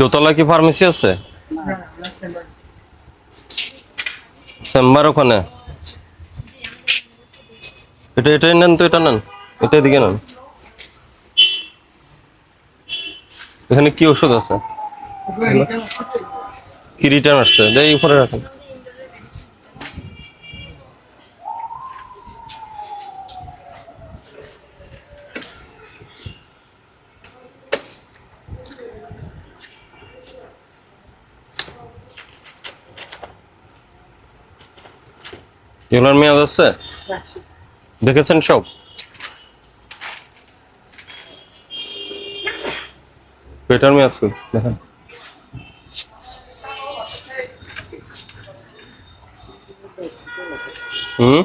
দোতলা কি ফার্মেসি আছে? চেম্বার ওখানে? এটা, এটাই নেন তো, এটা নেন। এটা এদিকে নেন। এখানে কি ওষুধ আছে? কি রিটার্ন আসছে? যাই উপরে রাখেন। এগুলোর মেয়াদ আছে? দেখেছেন সব? পেটার মেয়াদ কই? দেখেন। হুম।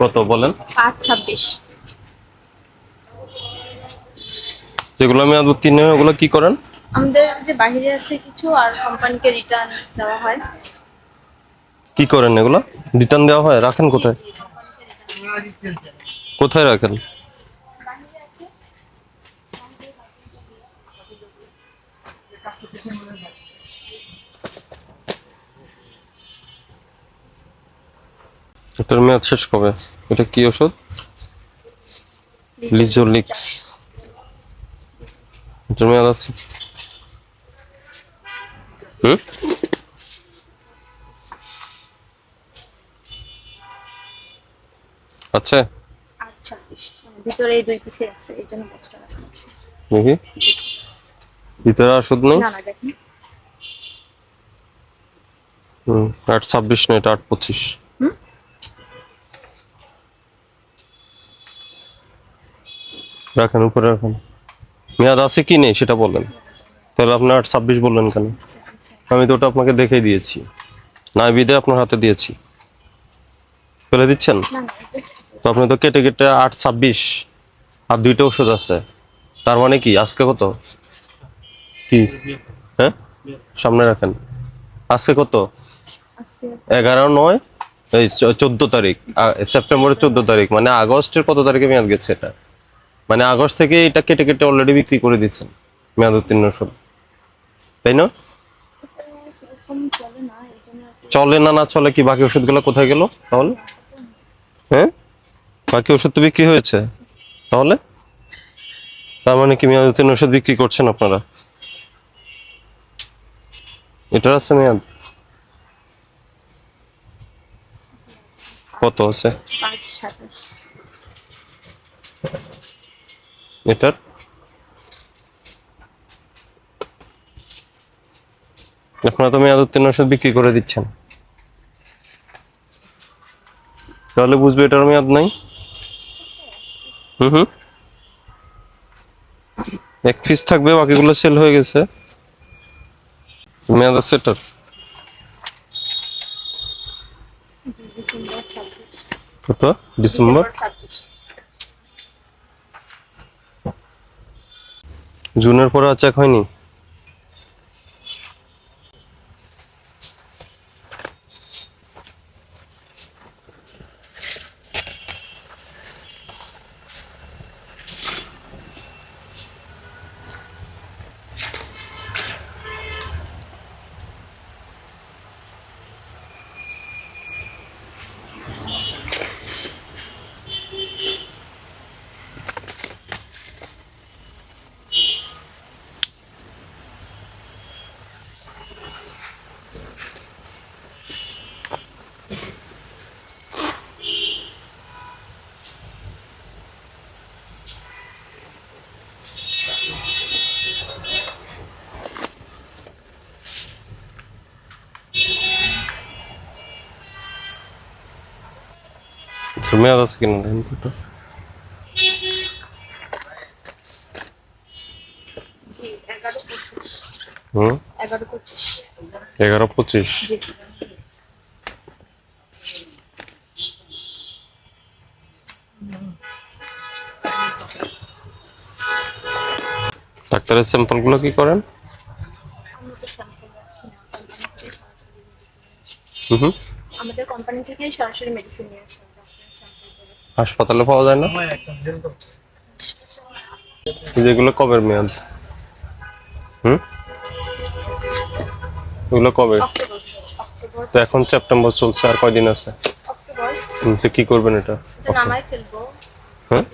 কত বলেন? পাঁচ ছাব্বিশ। যেগুলো মেয়াদ তিন হয় ওগুলো কি করেন? আমাদের যে বাইরে আছে কিছু আর কোম্পানিকে রিটার্ন দেওয়া হয়। কি করেন এগুলো? রিটার্ন দেওয়া হয়? রাখেন কোথায়? কোথায় রাখেন? এটার মেয়াদ শেষ কবে? এটা কি ওষুধ? লিজোলিক্স মেয়াদ আছে। হুম? আচ্ছা ছাব্বিশ ভিতরে এই দুই পিসে আছে এই জন্য বক্সটা রাখা দেখি। ভিতরে ওষুধ নেই? না না দেখেন। হুম আট ছাব্বিশ না এটা আট পঁচিশ। হুম? রাখেন উপরে রাখেন। মেয়াদ আছে কি নেই সেটা বলেন তাহলে আপনার আট ছাব্বিশ বললেন কেন? আমি তো ওটা আপনাকে দেখেই দিয়েছি। না বিদে আপনার হাতে দিয়েছি। ফেলে দিচ্ছেন? তো আপনি তো কেটে কেটে আট ছাব্বিশ আর দুইটা ওষুধ আছে। তার মানে কি? আজকে কত? কি? হ্যাঁ? সামনে রাখেন। আজকে কত? এগারো নয়? এই চোদ্দ তারিখ। সেপ্টেম্বরের চোদ্দ তারিখ। মানে আগস্টের কত তারিখে মেয়াদ গেছে এটা? মানে আগস্ট থেকে এটা কেটে কেটে অলরেডি বিক্রি করে দিচ্ছেন মেয়াদ উত্তীর্ণ ওষুধ তাই না? চলে না না চলে কি বাকি ওষুধগুলো কোথায় গেল তাহলে? হ্যাঁ? বাকি ওষুধ তো বিক্রি হয়েছে তাহলে? তার মানে কি মেয়াদ উত্তীর্ণ ওষুধ বিক্রি করছেন আপনারা? এটার আছে মেয়াদ? কত আছে? এটার। আপনারা তো মেয়াদ উত্তীর্ণ ওষুধ বিক্রি করে দিচ্ছেন। তাহলে বুঝবে এটার মেয়াদ নাই। হুম হুম। এক পিস থাকবে বাকিগুলো সেল হয়ে গেছে। মেয়াদ আছে এটার। ডিসেম্বর কত ডিসেম্বর? ছাব্বিশ। জুনের পরে আর চেক হয়নি? মেয়াদ আছে কিনা দেখেন পঁচিশ হুম এগারো পঁচিশ ডাক্তারের স্যাম্পলগুলো কি করেন আমাদের কোম্পানি থেকে সরাসরি মেডিসিন নিয়ে আসা হাসপাতালে পাওয়া যায় না? যেগুলো কবের মেয়াদ? হুম? এগুলো কবে? তো এখন সেপ্টেম্বর চলছে আর কয়দিন আছে? তো কি করবেন এটা? হ্যাঁ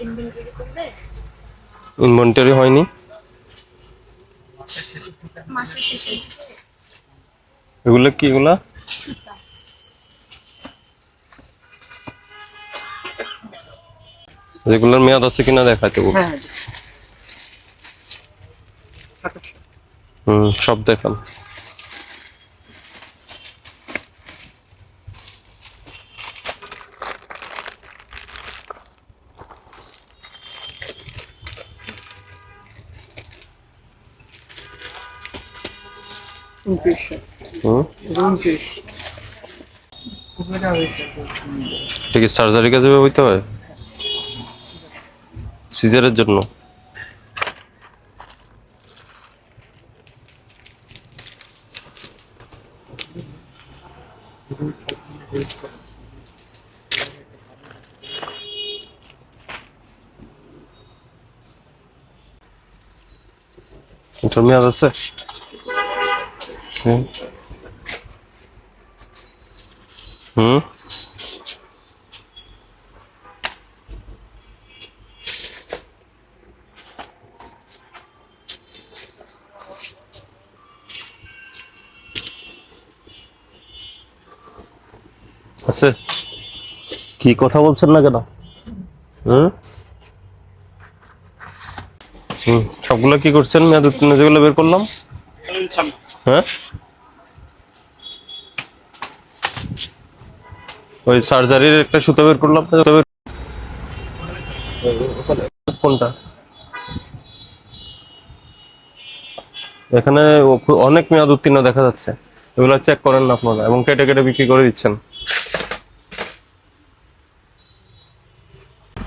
ইনভেন্টরি হয়নি? এগুলো কি এগুলা? যেগুলোর মেয়াদ আছে কিনা দেখাতে বল হ্যাঁ হুম সব দেখান। উনত্রিশ হুম? এটা কি সার্জারি কাজে ব্যবহৃত হয়? সিজারের জন্য। মেয়াদ আছে? হুম। হুম? আছে? কি কথা বলছেন না কেন? সবগুলো কি করছেন? মেয়াদ উত্তীর্ণ যেগুলো বের করলাম। হ্যাঁ? ওই সার্জারির একটা সুতো বের করলাম। কোনটা? এখানে অনেক মেয়াদ উত্তীর্ণ দেখা যাচ্ছে। এগুলো চেক করেন না আপনারা, এবং কেটে কেটে বিক্রি করে দিচ্ছেন।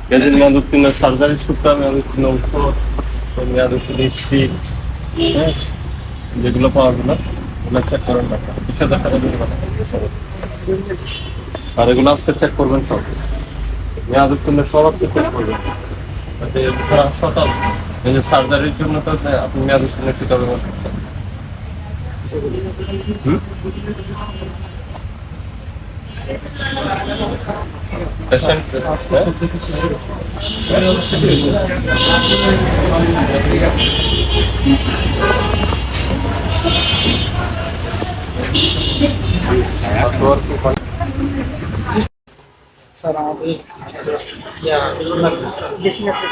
গেজের মেয়াদ উত্তীর্ণ সার্জারির সূত্র মেয়াদ উত্তীর্ণ ওই মেয়াদ উত্তীর্ণ স্ত্রী যেগুলো পাওয়া গেল ওগুলো চেক করেন হাজার টাকা দিয়ে দেবেন। আর এগুলো আজকে চেক করবেন সব মেয়াদ উত্তীর্ণ সব আজকে চেক করবেন হাসপাতাল এই যে সার্জারির জন্য তো আপনি মেয়াদ উত্তীর্ণ সেটা ব্যবহার করছেন হুম? Patient, হ্যাঁ? স্যার আমাদের বেশি আছে